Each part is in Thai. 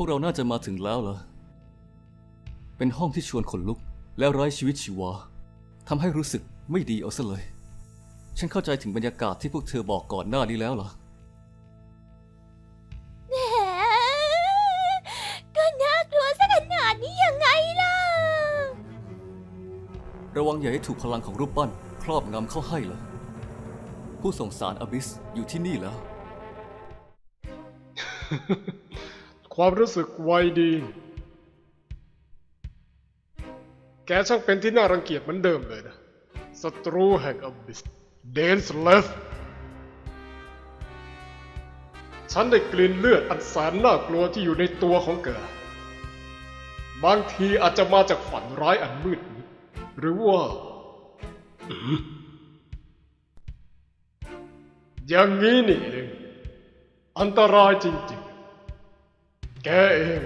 วกเราน่าจะมาถึงแล้วเหรอ เป็นห้องที่ชวนขนลุก และไร้ชีวิตชีวาทำให้รู้สึกไม่ดีเอาซะเลย ฉันเข้าใจถึงบรรยากาศที่พวกเธอบอกก่อนหน้านี้แล้วเหรอแหมก็น่ากลัวซะขนาดนี้ยังไงล่ะ ระวังอย่าให้ถูกพลังของรูปปั้น ครอบงำเข้าให้เหรอ ผู้ส่งสารอบิสอยู่ที่นี่แล้ว ความรู้สึกไวดี แกช่างเป็นที่น่ารังเกียจเหมือนเดิมเลยนะศัตรูแห่งอบิสเดนสเลฟฉันได้กลิ่นเลือดอันแสนน่ากลัวที่อยู่ในตัวของแกบางทีอาจจะมาจากฝันร้ายอันมืดมิดหรือว่า อย่างนี้นี่เองอันตรายจริง แกเอง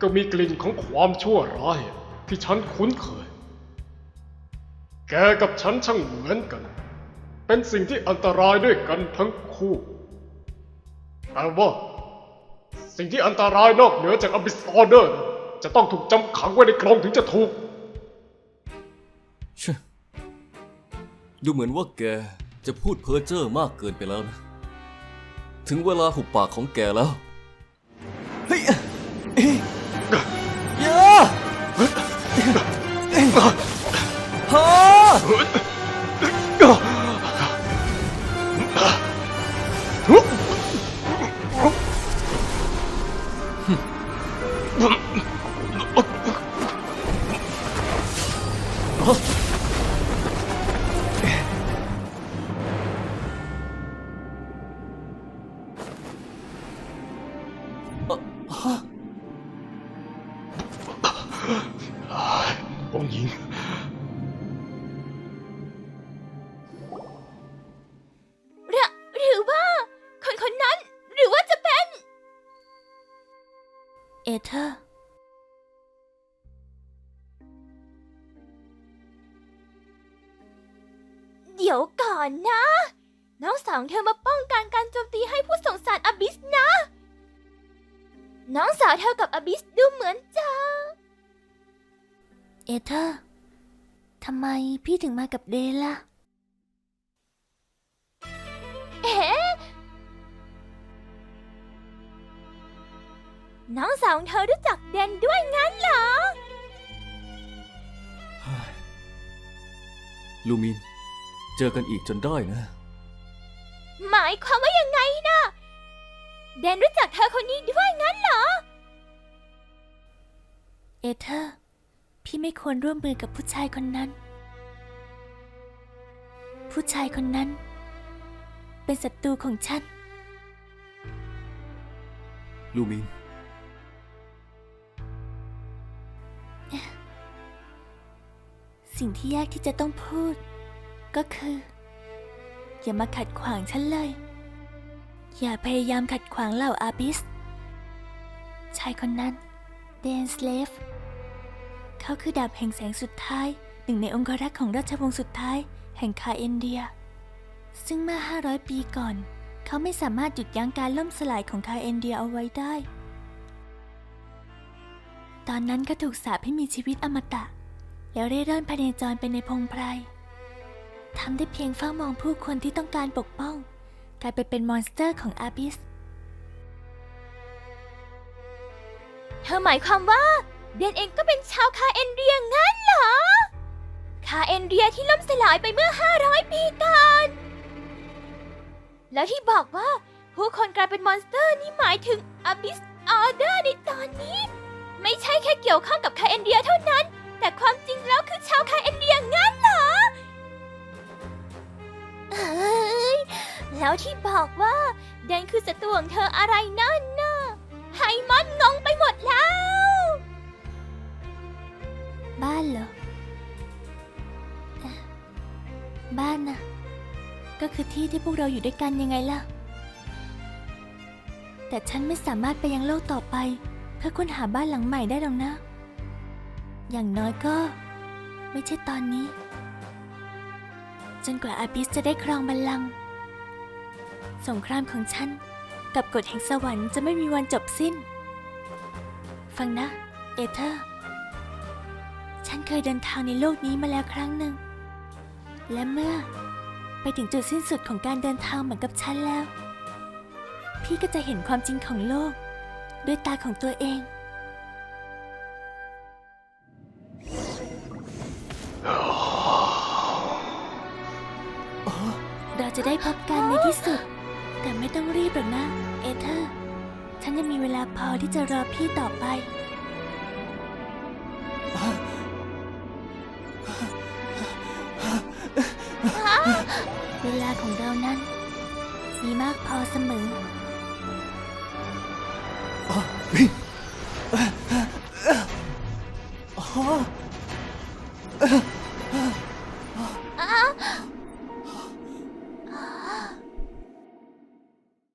ก็มีกลิ่นของความชั่วร้ายที่ฉันคุ้นเคย แกกับฉันช่างเหมือนกัน เป็นสิ่งที่อันตรายด้วยกันทั้งคู่ แต่ว่า สิ่งที่อันตรายนอกเหนือจากอบิสออเดอร์ จะต้องถูกจำขังไว้ในกรงถึงจะถูกชดูเหมือนว่าแกจะพูดเพ้อเจ้อมากเกินไปแล้วนะ ถึงเวลาหุบปากของแกแล้ว เฮ้ยเอ้ย อย่าฮาองค์หญิง หรือหรือว่า คนคนนั้น หรือว่าจะเป็น เอเธอร์ เดี๋ยวก่อนนะ น้องสาวของเธอมาป้องกันการโจมตีให้ผู้ส่งสารอบิสนะ น้องสาวเธอกับอบิสดูเหมือนจะ เอเธอร์ทำไมพี่ถึงมากับเดนล่ะ เอ๊ะน้องสาวของเธอรู้จักเดนด้วยงั้นเหรอ ลูมิน เจอกันอีกจนได้นะ หมายความว่ายังไงนะเดนรู้จักเธอคนนี้ด้วยงั้นเหรอ เอเธอร์ พี่ไม่ควรร่วมมือกับผู้ชายคนนั้น ผู้ชายคนนั้น เป็นศัตรูของฉัน ลูมิน สิ่งที่ยากที่จะต้องพูด ก็คือ อย่ามาขัดขวางฉันเลย อย่าพยายามขัดขวางเหล่าอาบิส ชายคนนั้นเดนสเลฟ เขาคือดาบแห่งแสงสุดท้าย หนึ่งในองครักษ์ของราชวงศ์สุดท้าย แห่งคาเอนเดีย ซึ่งเมื่อ 500 ปีก่อน เขาไม่สามารถหยุดยั้งการล่มสลายของคาเอนเดียเอาไว้ได้ ตอนนั้นก็ถูกสาปให้มีชีวิตอมตะ แล้วเร่ร่อนพเนจรไปในพงไพรทำได้เพียงเฝ้ามองผู้คนที่ต้องการปกป้อง กลายไปเป็นมอนสเตอร์ของอาบิสเธอหมายความว่า เดนเองก็เป็นชาวคาเอนเรียงั้นเหรอ คาเอนเรียที่ล่มสลายไปเมื่อ 500 ปีก่อน แล้วที่บอกว่าผู้คนกลายเป็นมอนสเตอร์นี่หมายถึงอบิสออเดอร์ในตอนนี้ ไม่ใช่แค่เกี่ยวข้องกับคาเอนเดียเท่านั้น แต่ความจริงแล้วคือชาวคาเอนเดียงั้นเหรอเอ้ยแล้วที่บอกว่าแดนคือศัตรูของเธออะไรนั่นน่ะไฮมอนงง บ้านนะก็คือที่ที่พวกเราอยู่ด้วยกันยังไงล่ะ แต่ฉันไม่สามารถไปยังโลกต่อไป เพื่อค้นหาบ้านหลังใหม่ได้หรอกนะ อย่างน้อยก็ ไม่ใช่ตอนนี้ จนกว่าอาบิสจะได้ครองบัลลังก์สงครามของฉัน กับกฎแห่งสวรรค์จะไม่มีวันจบสิ้น ฟังนะ เอเธอร์ ฉันเคยเดินทางในโลกนี้มาแล้วครั้งหนึ่ง และเมื่อ ไปถึงจุดสิ้นสุดของการเดินทางเหมือนกับฉันแล้ว พี่ก็จะเห็นความจริงของโลก ด้วยตาของตัวเอง เราจะได้พบกันในที่สุด แต่ไม่ต้องรีบหรอกนะ เอเธอร์ ฉันยังมีเวลาพอที่จะรอพี่ต่อไป เวลาของเรานั้น มีมากพอเสมอ Oh!